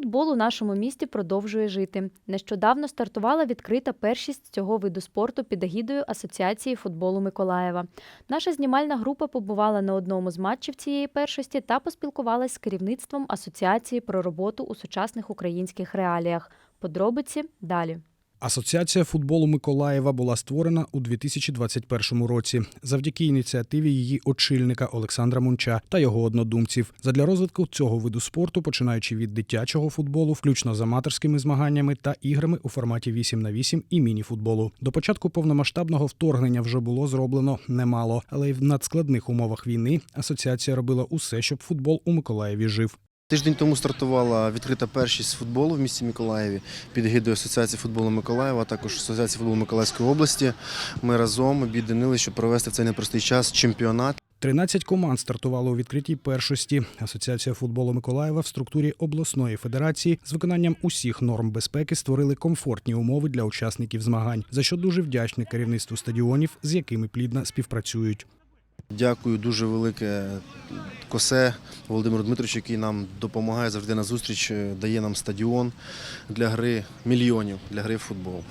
футбол у нашому місті продовжує жити. Нещодавно стартувала відкрита першість цього виду спорту під егідою Асоціації футболу Миколаєва. Наша знімальна група побувала на одному з матчів цієї першості та поспілкувалась з керівництвом асоціації про роботу у сучасних українських реаліях. Подробиці далі. Асоціація футболу Миколаєва була створена у 2021 році завдяки ініціативі її очільника Олександра Мунча та його однодумців. Задля розвитку цього виду спорту, починаючи від дитячого футболу, включно з аматорськими змаганнями та іграми у форматі 8 на 8 і міні-футболу. До початку повномасштабного вторгнення вже було зроблено немало, але й в надскладних умовах війни асоціація робила усе, щоб футбол у Миколаєві жив. Тиждень тому стартувала відкрита першість футболу в місті Миколаєві під егідою Асоціації футболу Миколаєва, а також Асоціації футболу Миколаївської області. Ми разом об'єднали, щоб провести в цей непростий час чемпіонат. 13 команд стартувало у відкритій першості. Асоціація футболу Миколаєва в структурі обласної федерації з виконанням усіх норм безпеки створили комфортні умови для учасників змагань, за що дуже вдячні керівництву стадіонів, з якими плідно співпрацюють. Дякую дуже велике Косе Володимиру Дмитровичу, який нам допомагає завжди на зустріч, е, дає нам стадіон для гри мільйонів для гри в футбол.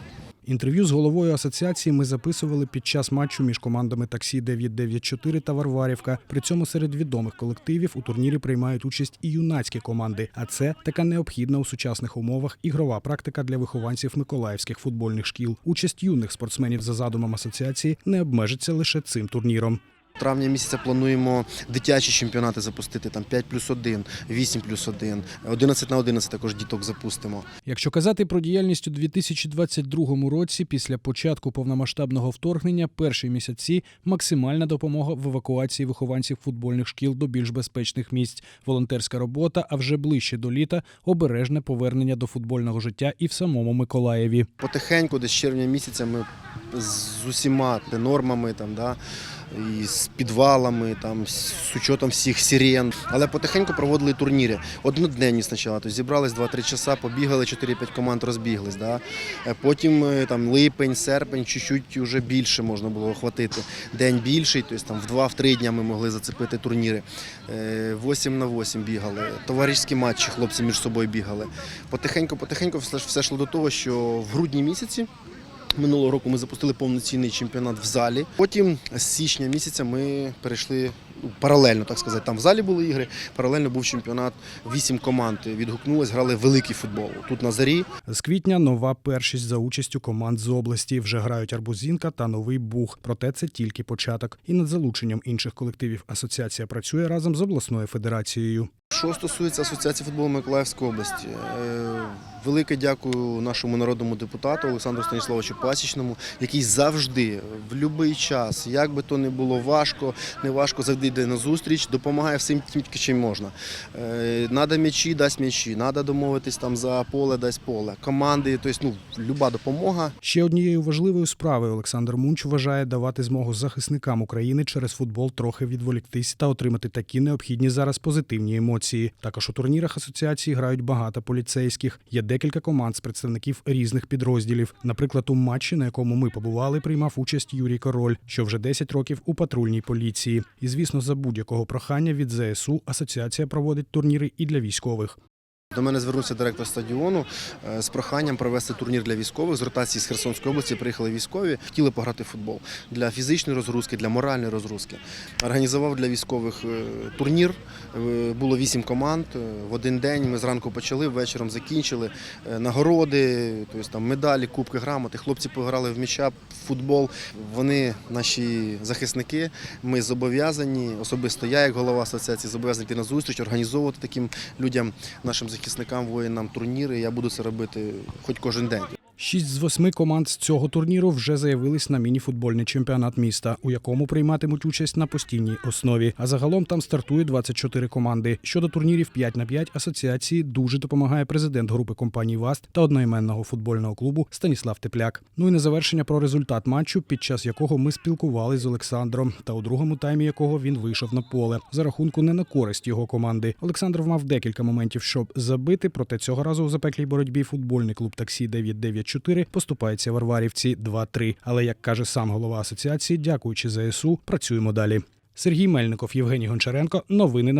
Інтерв'ю з головою асоціації ми записували під час матчу між командами таксі 994 та Варварівка. При цьому серед відомих колективів у турнірі приймають участь і юнацькі команди. А це така необхідна у сучасних умовах ігрова практика для вихованців миколаївських футбольних шкіл. Участь юних спортсменів за задумом асоціації не обмежиться лише цим турніром. Травня місяця плануємо дитячі чемпіонати запустити там 5 плюс 1, 8 плюс 1, 11 на 11 також діток запустимо. Якщо казати про діяльність у 2022 році, після початку повномасштабного вторгнення, перші місяці максимальна допомога в евакуації вихованців футбольних шкіл до більш безпечних місць, волонтерська робота, а вже ближче до літа обережне повернення до футбольного життя і в самому Миколаєві. Потихеньку, десь червня місяця, ми з усіма нормами там, да, і з підвалами, там, з учетом всіх сирен. Але потихеньку проводили турніри. Одноденні спочатку. Тобто зібрались 2-3 часа, побігали, 4-5 команд розбіглись. Да. Е, Потім е, там, липень, серпень, чуть-чуть вже більше можна було охватити. День більший, тобто там в 2-3 дня ми могли зацепити турніри. Е, 8 на 8 бігали. Товариські матчі хлопці між собою бігали. Потихеньку, потихеньку все, все йшло до того, що в грудні місяці. Минулого року ми запустили повноцінний чемпіонат в залі. Потім з січня місяця ми перейшли паралельно, так сказати. Там в залі були ігри. Паралельно був чемпіонат. Вісім команд відгукнулись, грали великий футбол. Тут на зарі. З квітня нова першість за участю команд з області. Вже грають Арбузінка та Новий Буг. Проте це тільки початок. І над залученням інших колективів асоціація працює разом з обласною федерацією. Що стосується Асоціації футболу Миколаївської області, е, велике дякую нашому народному депутату Олександру Станіславовичу Пасічному, який завжди, в будь-який час, як би то не було важко, не важко, завжди йде на зустріч, допомагає всім тільки чим можна. Е, Надо м'ячі, дасть м'ячі, надо домовитись там за поле, дасть поле. Команди, тобто, ну, люба допомога. Ще однією важливою справою Олександр Мунч вважає давати змогу захисникам України через футбол трохи відволіктись та отримати такі необхідні зараз позитивні емоції. Також у турнірах асоціації грають багато поліцейських. Є декілька команд з представників різних підрозділів. Наприклад, у матчі, на якому ми побували, приймав участь Юрій Король, що вже 10 років у патрульній поліції. І звісно, за будь-якого прохання від ЗСУ асоціація проводить турніри і для військових. До мене звернувся директор стадіону е, з проханням провести турнір для військових. З ротації з Херсонської області приїхали військові, хотіли пограти в футбол для фізичної розгрузки, для моральної розгрузки. Організував для військових е, турнір. Е, Було вісім команд. В один день ми зранку почали, вечором закінчили. Нагороди, тобто там медалі, кубки, грамоти. Хлопці пограли в м'яча, в футбол. Вони наші захисники. Ми зобов'язані, особисто я, як голова асоціації, зобов'язаний йти на зустріч, організовувати таким людям, нашим захисникам, воїнам турніри. Я буду це робити хоч кожен день. Шість з восьми команд з цього турніру вже заявились на міні-футбольний чемпіонат міста, у якому прийматимуть участь на постійній основі. А загалом там стартує 24 команди. Щодо турнірів 5 на 5 асоціації дуже допомагає президент групи компаній ВАСТ та одноіменного футбольного клубу Станіслав Тепляк. Ну і на завершення про результат матчу, під час якого ми спілкувалися з Олександром, та у другому таймі якого він вийшов на поле за рахунку не на користь його команди. Олександр мав декілька моментів, щоб забити. Проте цього разу у запеклій боротьбі футбольний клуб таксі 994 поступається Варварівці 2-3. Але як каже сам голова асоціації, дякуючи ЗСУ, працюємо далі. Сергій Мельников, Євгеній Гончаренко. Новини на